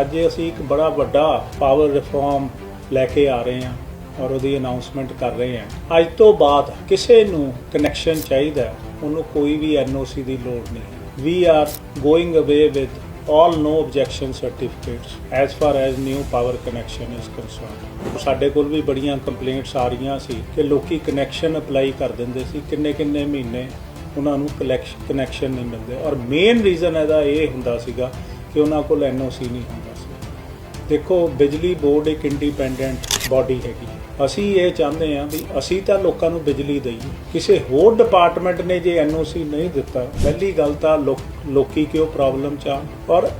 ਅੱਜ ਅਸੀਂ ਇੱਕ ਬੜਾ ਵੱਡਾ ਪਾਵਰ ਰਿਫਾਰਮ ਲੈ ਕੇ ਆ ਰਹੇ ਹਾਂ ਔਰ ਉਹਦੀ ਅਨਾਉਂਸਮੈਂਟ ਕਰ ਰਹੇ ਹਾਂ। ਅੱਜ ਤੋਂ ਬਾਅਦ ਕਿਸੇ ਨੂੰ ਕਨੈਕਸ਼ਨ ਚਾਹੀਦਾ ਉਹਨੂੰ ਕੋਈ ਵੀ ਐਨਓਸੀ ਦੀ ਲੋੜ ਨਹੀਂ। We are going away with all no objection certificates as far as new power connection is concerned ਸਾਡੇ ਕੋਲ ਵੀ ਬੜੀਆਂ ਕੰਪਲੇਂਟਸ ਆ ਰਹੀਆਂ ਸੀ ਕਿ ਲੋਕੀ ਕਨੈਕਸ਼ਨ ਅਪਲਾਈ ਕਰ ਦਿੰਦੇ ਸੀ, ਕਿੰਨੇ ਕਿੰਨੇ ਮਹੀਨੇ ਉਹਨਾਂ ਨੂੰ ਕਨੈਕਸ਼ਨ ਨਹੀਂ ਮਿਲਦੇ। ਔਰ ਮੇਨ ਰੀਜ਼ਨ ਇਹਦਾ ਇਹ ਹੁੰਦਾ ਸੀਗਾ ਕਿ ਉਹਨਾਂ ਕੋਲ ਐਨਓਸੀ ਨਹੀਂ ਹੁੰਦਾ ਸੀ। ਦੇਖੋ, ਬਿਜਲੀ ਬੋਰਡ ਇੱਕ ਇੰਡੀਪੈਂਡੈਂਟ ਬਾਡੀ ਹੈਗੀ ਅਸੀਂ ਇਹ ਚਾਹੁੰਦੇ ਹਾਂ ਵੀ ਅਸੀਂ ਤਾਂ ਲੋਕਾਂ ਨੂੰ ਬਿਜਲੀ ਦਈਏ। ਕਿਸੇ ਹੋਰ ਡਿਪਾਰਟਮੈਂਟ ਨੇ ਜੇ ਐਨਓਸੀ ਨਹੀਂ ਦਿੱਤਾ, ਪਹਿਲੀ ਗੱਲ ਤਾਂ ਲੋਕ- ਲੋਕੀ ਕਿਉਂ ਪ੍ਰੋਬਲਮ ਚ ਆ? ਔਰ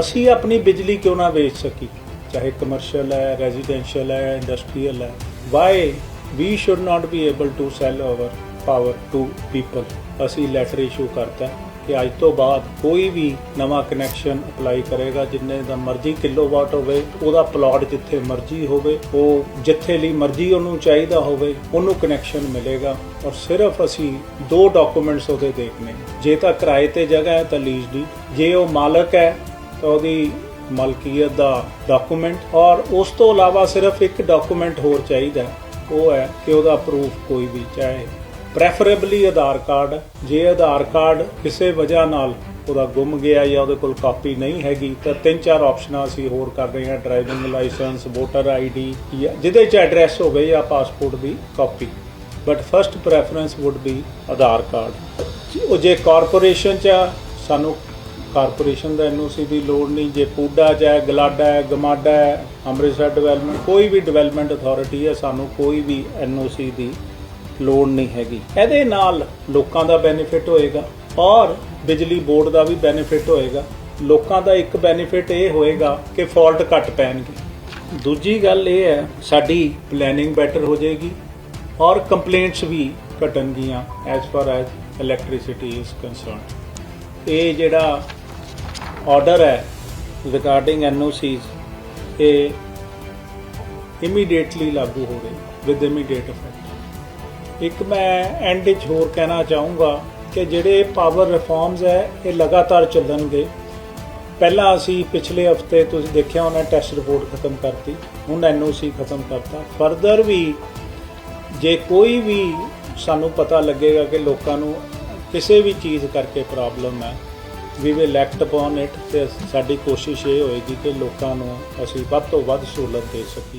ਅਸੀਂ ਆਪਣੀ ਬਿਜਲੀ ਕਿਉਂ ਨਾ ਵੇਚ ਸਕੀ ਚਾਹੇ ਕਮਰਸ਼ੀਅਲ ਹੈ ਰੈਜ਼ੀਡੈਂਸ਼ੀਅਲ ਹੈ ਇੰਡਸਟਰੀਅਲ ਹੈ why we should not be able to sell our power to people ਅਸੀਂ ਲੈਟਰ ਇਸ਼ੂ ਕਰਤਾ। ਕਿ ਅੱਜ ਤੋਂ ਬਾਅਦ ਕੋਈ ਵੀ ਨਵਾਂ ਕਨੈਕਸ਼ਨ ਅਪਲਾਈ ਕਰੇਗਾ, ਜਿੰਨੇ ਦਾ ਮਰਜ਼ੀ ਕਿਲੋਵਾਟ ਹੋਵੇ, ਉਹਦਾ ਪਲਾਟ ਜਿੱਥੇ ਮਰਜ਼ੀ ਹੋਵੇ, ਉਹ ਜਿੱਥੇ ਲਈ ਮਰਜ਼ੀ ਉਹਨੂੰ ਚਾਹੀਦਾ ਹੋਵੇ, ਉਹਨੂੰ ਕਨੈਕਸ਼ਨ ਮਿਲੇਗਾ। ਔਰ ਸਿਰਫ ਅਸੀਂ ਦੋ ਡਾਕੂਮੈਂਟਸ ਉਹਦੇ ਦੇਖਨੇ। ਜੇ ਤਾਂ ਕਿਰਾਏ ਤੇ ਜਗ੍ਹਾ ਹੈ ਤਾਂ ਲੀਜ਼ ਦੀ। ਜੇ ਉਹ ਮਾਲਕ ਹੈ ਤਾਂ ਉਹਦੀ ਮਲਕੀਅਤ ਦਾ ਡਾਕੂਮੈਂਟ ਔਰ ਉਸ ਤੋਂ ਇਲਾਵਾ ਸਿਰਫ ਇੱਕ ਡਾਕੂਮੈਂਟ ਹੋਰ ਚਾਹੀਦਾ ਉਹ ਹੈ ਕਿ ਉਹਦਾ ਪ੍ਰੂਫ ਕੋਈ ਵੀ ਚਾਹੇ ਪ੍ਰੈਫਰੇਬਲੀ ਆਧਾਰ ਕਾਰਡ ਜੇ ਆਧਾਰ ਕਾਰਡ ਕਿਸੇ ਵਜ੍ਹਾ ਨਾਲ ਉਹਦਾ ਗੁੰਮ ਗਿਆ ਜਾਂ ਉਹਦੇ ਕੋਲ ਕਾਪੀ ਨਹੀਂ ਹੈਗੀ ਤਾਂ ਤਿੰਨ ਚਾਰ ਆਪਸ਼ਨਾਂ ਅਸੀਂ ਹੋਰ ਕਰ ਰਹੇ ਹਾਂ ਡਰਾਈਵਿੰਗ ਲਾਇਸੈਂਸ ਵੋਟਰ ਆਈਡੀ ਜਾਂ ਜਿਹਦੇ 'ਚ ਐਡਰੈਸ ਹੋਵੇ ਜਾਂ passport the copy but first preference would be Aadhaar card ਉਹ ਜੇ ਕਾਰਪੋਰੇਸ਼ਨ 'ਚ ਆ, ਸਾਨੂੰ ਕਾਰਪੋਰੇਸ਼ਨ ਦਾ ਐਨਓਸੀ ਦੀ ਲੋੜ ਨਹੀਂ ਜੇ ਪੂਡਾ 'ਚ ਹੈ ਗਲਾਡਾ ਹੈ ਗਮਾਡਾ ਹੈ ਅੰਮ੍ਰਿਤਸਰ ਡਿਵੈਲਪਮੈਂਟ ਕੋਈ ਵੀ ਡਿਵੈਲਪਮੈਂਟ ਅਥਾਰਟੀ ਹੈ ਸਾਨੂੰ ਕੋਈ ਵੀ ਐਨਓਸੀ ਦੀ ਲੋੜ ਨਹੀਂ ਹੈਗੀ। ਇਹਦੇ ਨਾਲ ਲੋਕਾਂ ਦਾ ਬੈਨੀਫਿਟ ਹੋਏਗਾ ਔਰ ਬਿਜਲੀ ਬੋਰਡ ਦਾ ਵੀ ਬੈਨੀਫਿਟ ਹੋਏਗਾ। ਲੋਕਾਂ ਦਾ ਇੱਕ ਬੈਨੀਫਿਟ ਇਹ ਹੋਏਗਾ ਕਿ ਫਾਲਟ ਘੱਟ ਪੈਣਗੇ। ਦੂਜੀ ਗੱਲ ਇਹ ਹੈ, ਸਾਡੀ ਪਲੈਨਿੰਗ ਬੈਟਰ ਹੋ ਜਾਏਗੀ ਔਰ ਕੰਪਲੇਂਟਸ ਵੀ ਘਟਣਗੀਆਂ as far as electricity is concerned ਇਹ ਜਿਹੜਾ ਆਰਡਰ ਹੈ ਰਿਗਾਰਡਿੰਗ ਐਨਓਸੀਜ਼ ਇਹ ਇਮੀਡੀਏਟਲੀ ਲਾਗੂ ਹੋ ਰਹੇ ਵਿਦ ਇਮੀਡੀਏਟ ਇਫੈਕਟ ਇੱਕ ਮੈਂ ਐਂਡ ਵਿੱਚ ਹੋਰ ਕਹਿਣਾ ਚਾਹੂੰਗਾ ਕਿ ਜਿਹੜੇ ਪਾਵਰ ਰਿਫਾਰਮਸ ਹੈ, ਇਹ ਲਗਾਤਾਰ ਚੱਲਣਗੇ। ਪਹਿਲਾਂ ਅਸੀਂ ਪਿਛਲੇ ਹਫ਼ਤੇ ਤੁਸੀਂ ਦੇਖਿਆ ਹੋਣਾ ਟੈਸਟ ਰਿਪੋਰਟ ਖਤਮ ਕਰਤੀ, ਹੁਣ ਐਨਓਸੀ ਖਤਮ ਕਰਤਾ। ਫਰਦਰ ਵੀ ਜੇ ਕੋਈ ਵੀ ਸਾਨੂੰ ਪਤਾ ਲੱਗੇਗਾ ਕਿ ਲੋਕਾਂ ਨੂੰ ਕਿਸੇ ਵੀ ਚੀਜ਼ ਕਰਕੇ ਪ੍ਰੋਬਲਮ ਹੈ we will act upon it ਸਾਡੀ ਕੋਸ਼ਿਸ਼ ਇਹ ਹੋਏਗੀ ਕਿ ਲੋਕਾਂ ਨੂੰ ਅਸੀਂ ਵੱਧ ਤੋਂ ਵੱਧ ਸਹੂਲਤ ਦੇ ਸਕੀਏ।